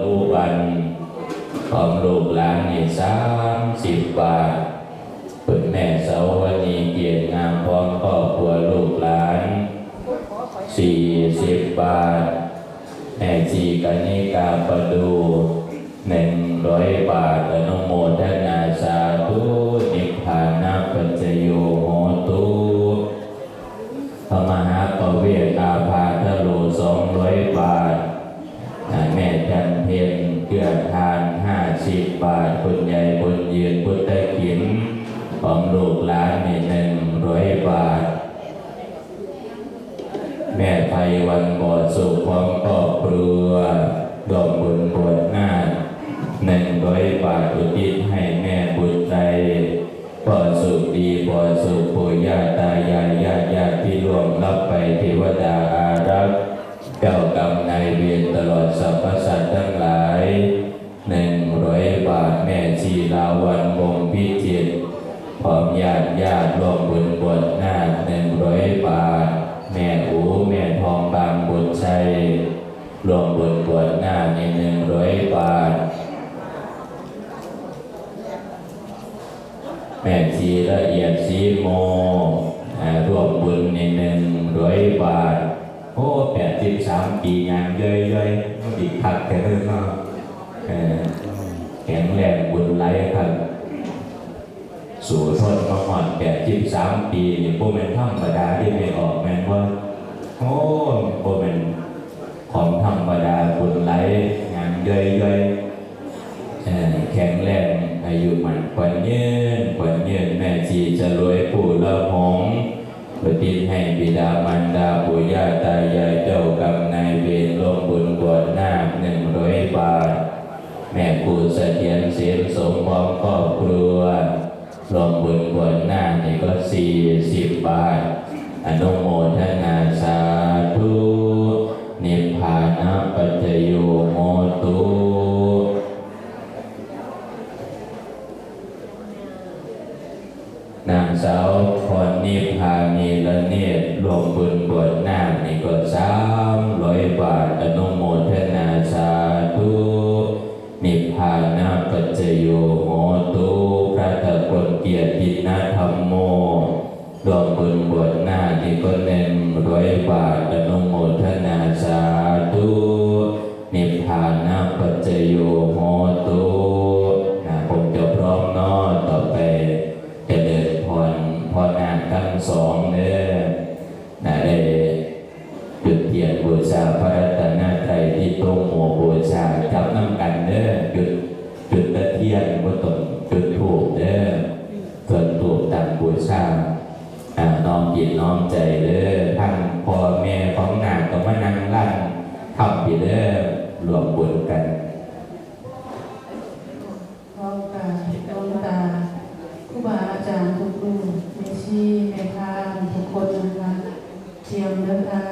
ลูกวันของลูกหลานนี่สามสิบบาทเปิดแม่เสาวนีเกียรติงามพร้อมครอบครัวลูกหลานสี่สิบบาทแม่จีกนิกาประดูหนึ่งร้อยบาทอนุโมทนาสาธุ จันเพียนเกื้อทานห้าสิบบาทคุณยายบุญยืนพุทธขินของลูกหลานในหนึ่งร้อยบาท แม่ไพวันบอดสุขของครอบครัวดอกบุญบวชหน้าหนึ่งร้อยบาทอุทิศให้แม่บุญใจปอสุขดีปอสุขปู่ย่าตายายญาติญาติที่ร่วงรับไปเทวดาอารักษ์ เจ้ากรรมนายเวรตลอดสรรพสัตว์ทั้งหลายหนึ่งร้อยบาทแม่ชีลาวันวงพิจิตพร้อมญาติญาติร่วมบุญบวชหน้าหนึ่งร้อยบาท แม่อูแม่ทองบางบุญชัยรวมบุญบวชหน้าในหนึ่งร้อยบาท แม่ชีละเอียดสีโมร่วมบุญในหนึ่งร้อยบาท สิบสามปีงานย่อยๆอีกพักแค่เพิ่มเนาะเอ่อแข็งแรงบุญไหลครับสู่ทนมาหอดแปดสิบสามปีนี่พวกมันธรรมดาที่ไม่ออกแม่นว่าโอ้พวกมันของธรรมดาบุญไหลงานย่อยๆแข็งแรงอายุมันขวัญยืนขวัญยืนแม่ชีจะรวยผู้ละหง ปฏิให้บิดามารดาปู่ย่าตายายเจ้ากรรมนายเวรร่วมบุญบวชหน้าหนึ่งร้อยบาท แม่ครูเสถียรเสียนสมพร้อมครอบครัวรวมบุญบวชหน้านี่ก็สี่สิบบาท อนุโมทนาสาธุนิพพานะปัจจโยโมตุนางสาว รนิพพานีละเนตรรวมบุญบวชนานี่ก็สามร้อยบาทอนุโมทนาสาธุนิพพานาปัจจโยโหตุพระตะกนเกียรตินาธรรมโมรวมบุญบวชนานี่ก็เน้นร้อยบาท เ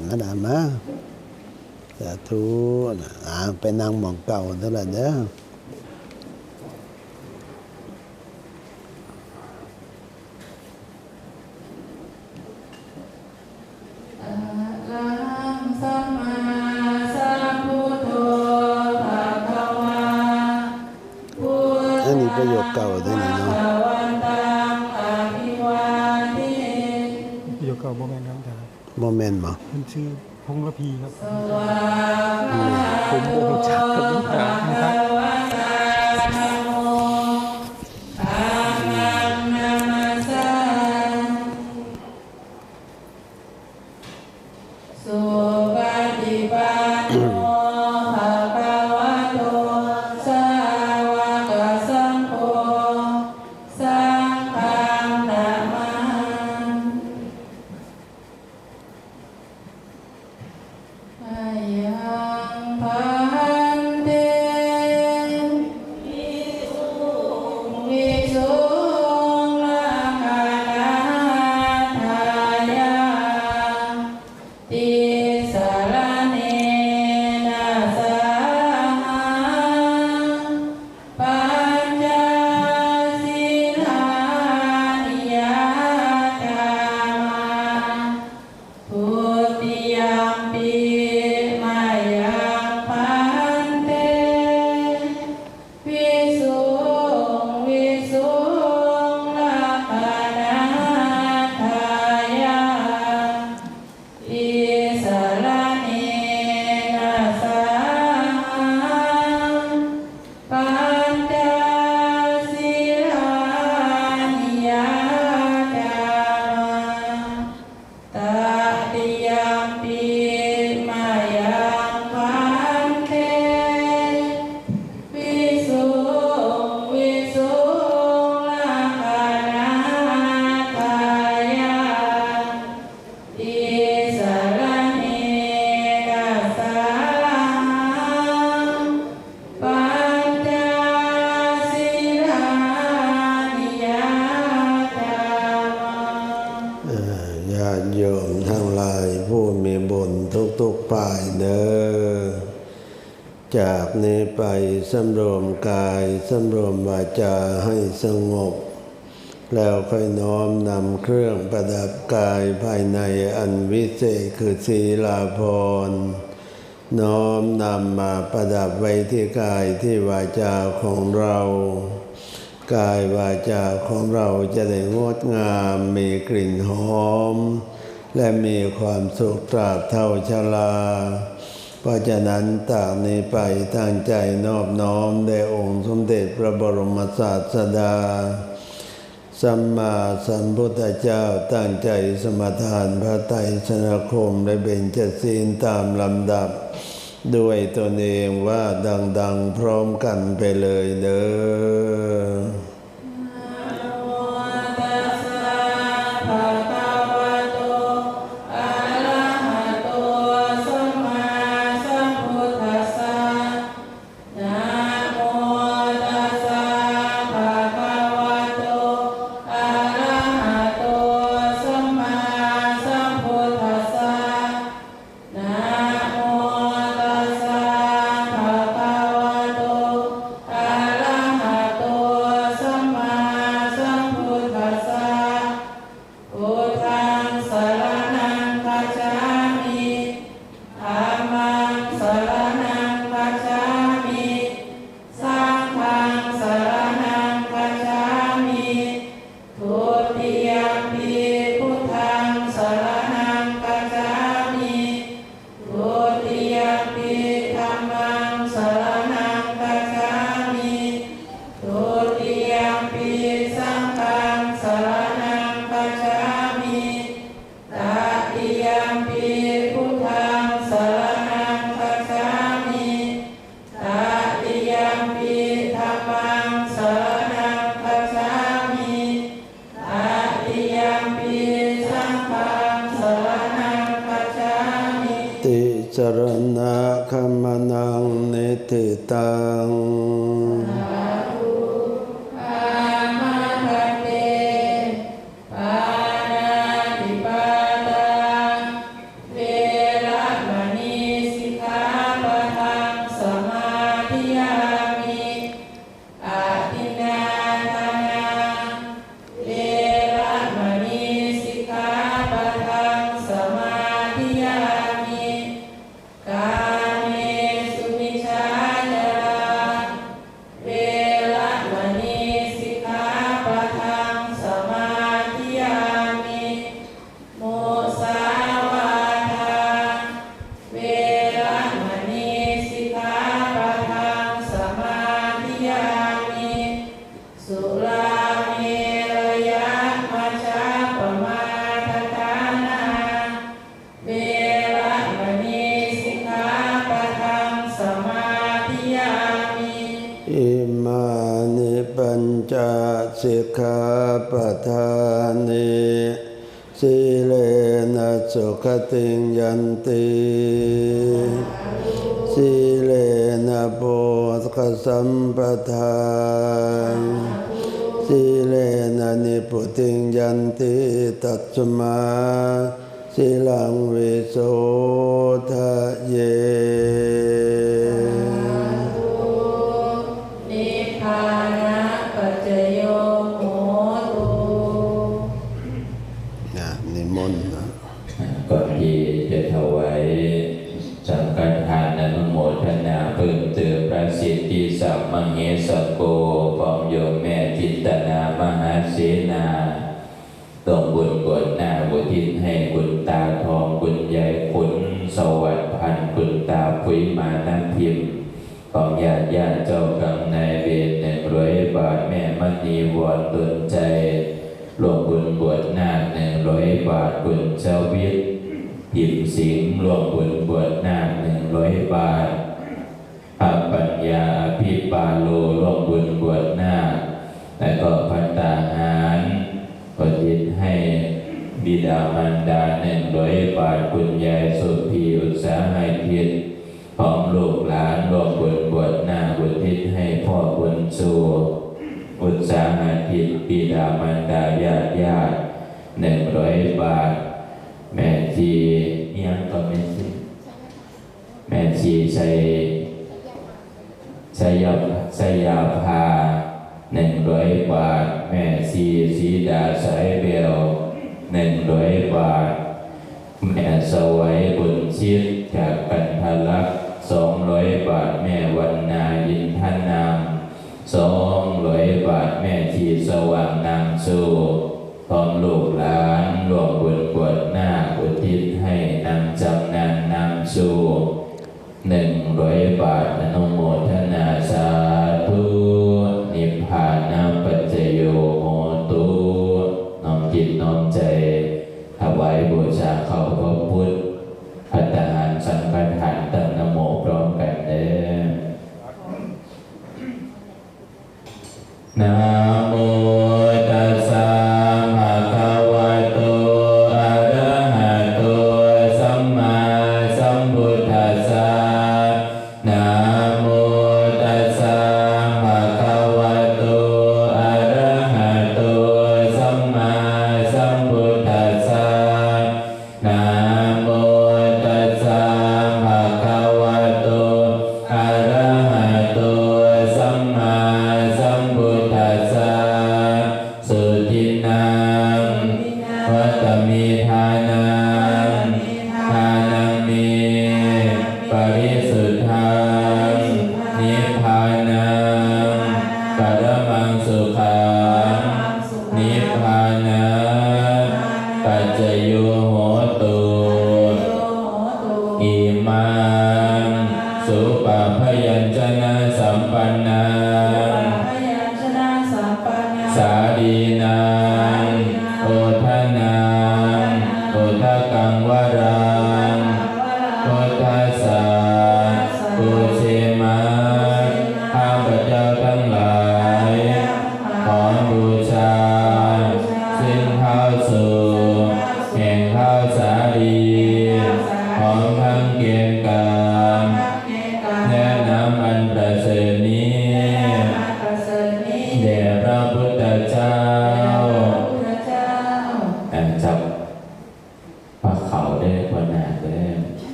นะดามาสาธุนะเป็นนางหมองเก่าเท่าไหร่เด้อ โมเมนต์บ่มันชื่อพงระพีครับสวาคาผมโอ้ชักกับลูกหลานนะครับ เด้อจากนี้ไปสำรวมกายสำรวมวาจาให้สงบ แล้วค่อยน้อมนำเครื่องประดับกายภายในอันวิเศษคือศีลาภรณ์น้อมนำมาประดับไว้ที่กายที่วาจาของเรา กายวาจาของเราจะได้งดงามมีกลิ่นหอม และมีความสุขตราบเท่าชราเพราะฉะนั้นต่างนี้ไปตั้งใจนอบน้อมแด่องค์สมเด็จพระบรมศาสดา สัมมาสัมพุทธเจ้าตั้งใจสมทานพระไตรสนคมและเบญจศีลตามลำดับ ด้วยตนเองว่าดัง ๆ พร้อมกันไปเลยเด้อ นิสิเลนะสุขติยันติสิเลนะโพธกสัมปทานสิเลนะนิพุติยันติตัสมาสิลังวิโสทะเย โกพร้อมโยมแม่จิตนามหาเสนาต้องบุญกวดหน้าบุทิศให้คุณตาทองคุณยายขุนสวัสดิ์พันคุณตาปุ้ยมานัพิมพ์ของญาติญาติเจ้ากรรมนายเวรหนึ่งร้อยบาทแม่มณีวอนตนใจหลวงบุญบวชนาคหนึ่งร้อยบาทบุญเจ้าวิทย์พิมสิงหลวงบุญบวชนาคหนึ่งร้อยบาทพระปัญญาอภิปาโล และก็พัตตาหารก็ยินให้บิดามารดาหนึ่งร้อยบาทคุณยายสุพีอุตสาหะทิตของลูกหลานรวมบุญบวชหน้าบุญทิศให้พ่อบุญชูอุตสาหะทิตปิดามารดาญาติญาติหนึ่งร้อยบาท แม่ชีเอียงก็ไม่สิแม่ชีใส่ใส่ยาใส่ยาพา หนึ่งร้อยบาท แม่ชีสีดาสายเบลหนึ่งร้อยบาท แม่สวัยบุญชิตจากกันทะลักสองร้อยบาท แม่วันนายินทนามสองร้อยบาท แม่ชีสว่างนางสูพร้อมลูกหลานรวมบุญกวดหน้า สั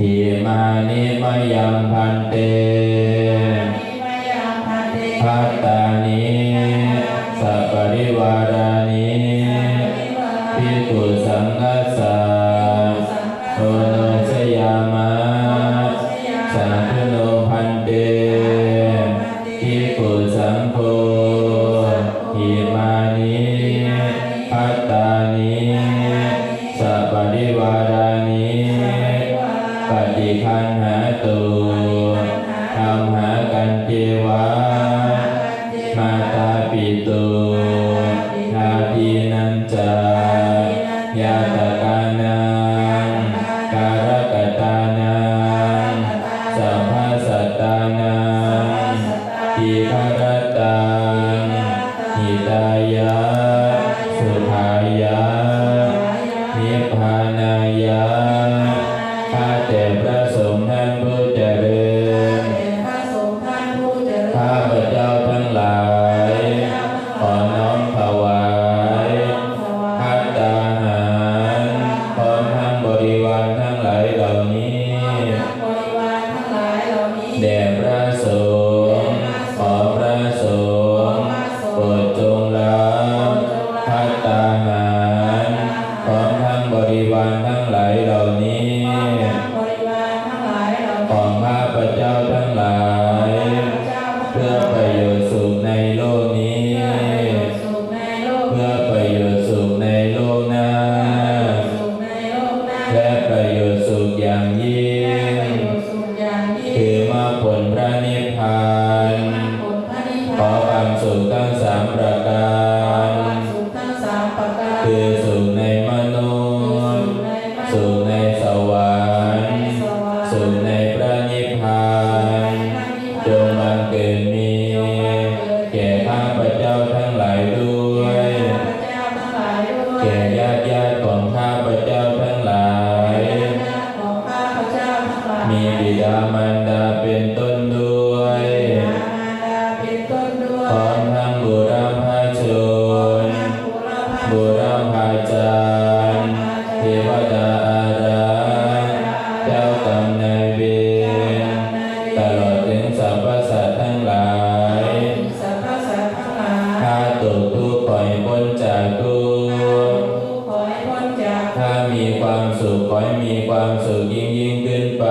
ทีมานิมยังพันเต Uh, ถ้ามีความสุขขอให้มีความสุขยิ่งยิ่งขึ้นไป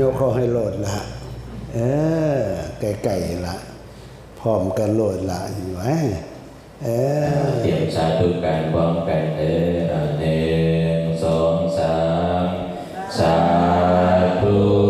โยกข้อให้โหลดละเออไก่ๆละพร้อมกันโหลดละอยู่ไหมเออเตรียมสาธุการพร้อมกันเออหนึ่งสองสามสาธุ